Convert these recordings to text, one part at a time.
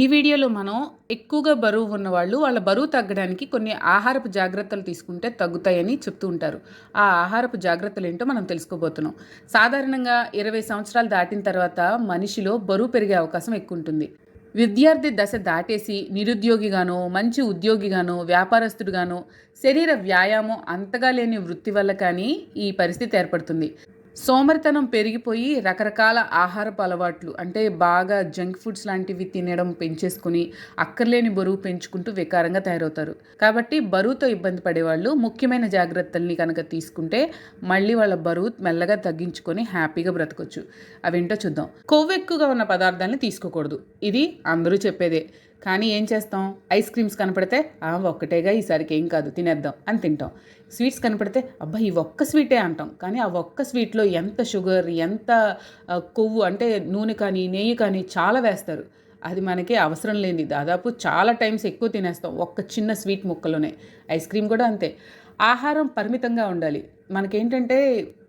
ఈ వీడియోలో మనం ఎక్కువగా బరువు ఉన్నవాళ్ళు వాళ్ళ బరువు తగ్గడానికి కొన్ని ఆహారపు జాగ్రత్తలు తీసుకుంటే తగ్గుతాయని చెప్తూ ఉంటారు. ఆ ఆహారపు జాగ్రత్తలు ఏంటో మనం తెలుసుకోబోతున్నాం. సాధారణంగా ఇరవై సంవత్సరాలు దాటిన తర్వాత మనిషిలో బరువు పెరిగే అవకాశం ఎక్కువ ఉంటుంది. విద్యార్థి దశ దాటేసి నిరుద్యోగిగానో మంచి ఉద్యోగిగానో వ్యాపారస్తుడుగానో శరీర వ్యాయామం అంతగా లేని వృత్తి వల్ల కానీ ఈ పరిస్థితి ఏర్పడుతుంది. సోమరితనం పెరిగిపోయి రకరకాల ఆహారపు అలవాట్లు అంటే బాగా జంక్ ఫుడ్స్ లాంటివి తినడం పెంచేసుకుని అక్కర్లేని బరువు పెంచుకుంటూ వికారంగా తయారవుతారు. కాబట్టి బరువుతో ఇబ్బంది పడేవాళ్ళు ముఖ్యమైన జాగ్రత్తల్ని కనుక తీసుకుంటే మళ్ళీ వాళ్ళ బరువు మెల్లగా తగ్గించుకొని హ్యాపీగా బ్రతకొచ్చు. అవేంటో చూద్దాం. కొవ్వు ఎక్కువగా ఉన్న పదార్థాలని తీసుకోకూడదు. ఇది అందరూ చెప్పేదే. కానీ ఏం చేస్తాం? ఐస్ క్రీమ్స్ కనపడితే "ఆ, ఒక్కటేగా ఈసారికి ఏం కాదు తినేద్దాం అని తింటాం. స్వీట్స్ కనపడితే అబ్బా ఈ ఒక్క స్వీటే అంటాం. కానీ ఆ ఒక్క స్వీట్లో ఎంత షుగర్ ఎంత కొవ్వు అంటే నూనె కానీ నెయ్యి కానీ చాలా వేస్తారు. అది మనకి అవసరం లేని దాదాపు చాలా టైమ్స్ ఎక్కువ తినేస్తాం ఒక్క చిన్న స్వీట్ ముక్కలోనే. ఐస్ క్రీమ్ కూడా అంతే. ఆహారం పరిమితంగా ఉండాలి. మనకేంటంటే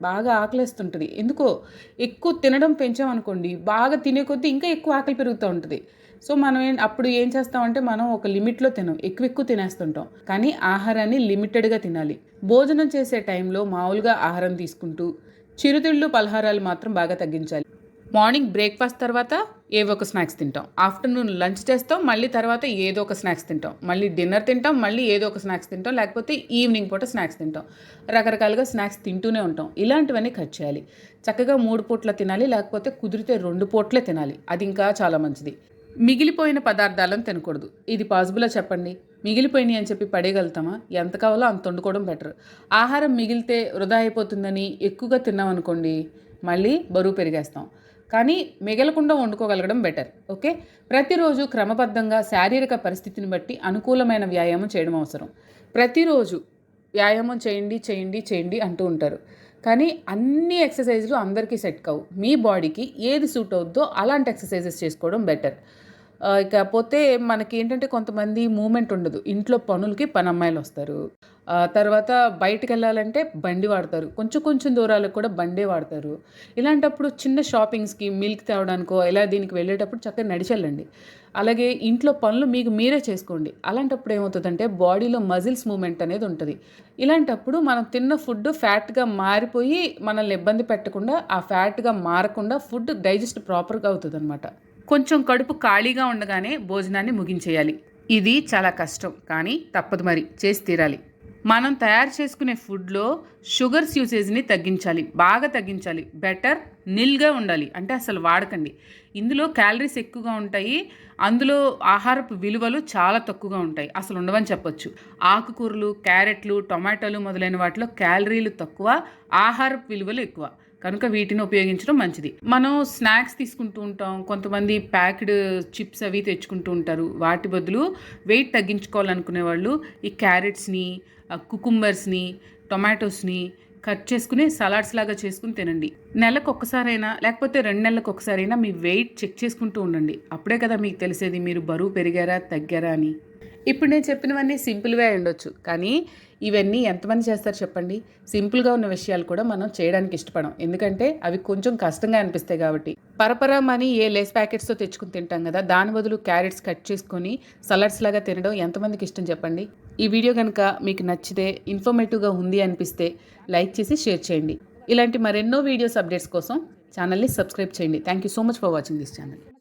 బాగా ఆకలిస్తుంటుంది. ఎందుకో ఎక్కువ తినడం పెంచామనుకోండి బాగా తినే కొద్దీ ఇంకా ఎక్కువ ఆకలి పెరుగుతూ ఉంటుంది. సో మనం ఏం అప్పుడు ఏం చేస్తామంటే మనం ఒక లిమిట్లో తినం ఎక్కువ ఎక్కువ తినేస్తుంటాం. కానీ ఆహారాన్ని లిమిటెడ్గా తినాలి. భోజనం చేసే టైంలో మామూలుగా ఆహారం తీసుకుంటూ చిరుతిళ్ళు పలహారాలు మాత్రం బాగా తగ్గించాలి. మార్నింగ్ బ్రేక్ఫాస్ట్ తర్వాత ఏవో ఒక స్నాక్స్ తింటాం. ఆఫ్టర్నూన్ లంచ్ చేస్తాం మళ్ళీ తర్వాత ఏదో ఒక స్నాక్స్ తింటాం. మళ్ళీ డిన్నర్ తింటాం మళ్ళీ ఏదో ఒక స్నాక్స్ తింటాం లేకపోతే ఈవినింగ్ పూట స్నాక్స్ తింటాం. రకరకాలుగా స్నాక్స్ తింటూనే ఉంటాం. ఇలాంటివన్నీ కట్ చేయాలి. చక్కగా మూడు పూట్ల తినాలి లేకపోతే కుదిరితే రెండు పూట్లే తినాలి. అది ఇంకా చాలా మంచిది. మిగిలిపోయిన పదార్థాలను తినకూడదు. ఇది పాసిబులా చెప్పండి? మిగిలిపోయినాయి అని చెప్పి పడేయగలుగుతామా? ఎంత కావాలో అంత వండుకోవడం బెటర్. ఆహారం మిగిలితే వృధా అయిపోతుందని ఎక్కువగా తిన్నామనుకోండి మళ్ళీ బరువు పెరిగేస్తాం. కానీ మిగలకుండా వండుకోగలగడం బెటర్ ఓకే? ప్రతిరోజు క్రమబద్ధంగా శారీరక పరిస్థితిని బట్టి అనుకూలమైన వ్యాయామం చేయడం అవసరం. ప్రతిరోజు వ్యాయామం చేయండి చేయండి చేయండి అంటూ ఉంటారు. కానీ అన్ని ఎక్సర్సైజ్లు అందరికీ సెట్ కావు. మీ బాడీకి ఏది సూట్ అవుద్దో అలాంటి ఎక్సర్సైజెస్ చేసుకోవడం బెటర్. ఇకపోతే మనకి ఏంటంటే కొంతమంది మూమెంట్ ఉండదు. ఇంట్లో పనులకి పని అమ్మాయిలు వస్తారు తర్వాత బయటకు వెళ్ళాలంటే బండి వాడతారు. కొంచెం కొంచెం దూరాలకు కూడా బండే వాడతారు. ఇలాంటప్పుడు చిన్న షాపింగ్స్కి మిల్క్ తేవడానికో ఇలా దీనికి వెళ్ళేటప్పుడు చక్కగా నడిచెళ్ళండి. అలాగే ఇంట్లో పనులు మీకు మీరే చేసుకోండి. అలాంటప్పుడు ఏమవుతుందంటే బాడీలో మజిల్స్ మూమెంట్ అనేది ఉంటుంది. ఇలాంటప్పుడు మనం తిన్న ఫుడ్ ఫ్యాట్గా మారిపోయి మనల్ని ఇబ్బంది పెట్టకుండా ఆ ఫ్యాట్గా మారకుండా ఫుడ్ డైజెస్ట్ ప్రాపర్గా అవుతుంది అనమాట కొంచెం కడుపు ఖాళీగా ఉండగానే భోజనాన్ని ముగించేయాలి. ఇది చాలా కష్టం కానీ తప్పదు మరి. చేసి తీరాలి. మనం తయారు చేసుకునే ఫుడ్లో షుగర్స్ యూసేజ్ని తగ్గించాలి. బాగా తగ్గించాలి. బెటర్ నిల్గా ఉండాలి. అంటే అసలు వాడకండి. ఇందులో క్యాలరీస్ ఎక్కువగా ఉంటాయి. అందులో ఆహారపు విలువలు చాలా తక్కువగా ఉంటాయి. అసలు ఉండవని చెప్పొచ్చు. ఆకుకూరలు క్యారెట్లు టొమాటోలు మొదలైన వాటిలో క్యాలరీలు తక్కువ ఆహారపు విలువలు ఎక్కువ. కనుక వీటిని ఉపయోగించడం మంచిది. మనం స్నాక్స్ తీసుకుంటూ ఉంటాం. కొంతమంది ప్యాక్డ్ చిప్స్ అవి తెచ్చుకుంటూ ఉంటారు. వాటి బదులు వెయిట్ తగ్గించుకోవాలనుకునే వాళ్ళు ఈ క్యారెట్స్ని కుకుంబర్స్ని టొమాటోస్ని కట్ చేసుకుని సలాడ్స్ లాగా చేసుకుని తినండి. నెలకు ఒక్కసారైనా లేకపోతే రెండు నెలలకు ఒకసారైనా మీ వెయిట్ చెక్ చేసుకుంటూ ఉండండి. అప్పుడే కదా మీకు తెలిసేది మీరు బరువు పెరిగారా తగ్గారా అని. ఇప్పుడు నేను చెప్పినవన్నీ సింపుల్గా ఉండొచ్చు కానీ ఇవన్నీ ఎంతమంది చేస్తారు చెప్పండి? సింపుల్గా ఉన్న విషయాలు కూడా మనం చేయడానికి ఇష్టపడం. ఎందుకంటే అవి కొంచెం కష్టంగా అనిపిస్తాయి కాబట్టి. పరపరా మనీ ఏ లేస్ ప్యాకెట్స్తో తెచ్చుకుని తింటాం కదా దాని బదులు క్యారెట్స్ కట్ చేసుకొని సలాడ్స్ లాగా తినడం ఎంతమందికి ఇష్టం చెప్పండి? ఈ వీడియో కనుక మీకు నచ్చితే ఇన్ఫర్మేటివ్గా ఉంది అనిపిస్తే లైక్ చేసి షేర్ చేయండి. ఇలాంటి మరెన్నో వీడియోస్ అప్డేట్స్ కోసం ఛానల్ని సబ్స్క్రైబ్ చేయండి. Thank you so much for watching this channel.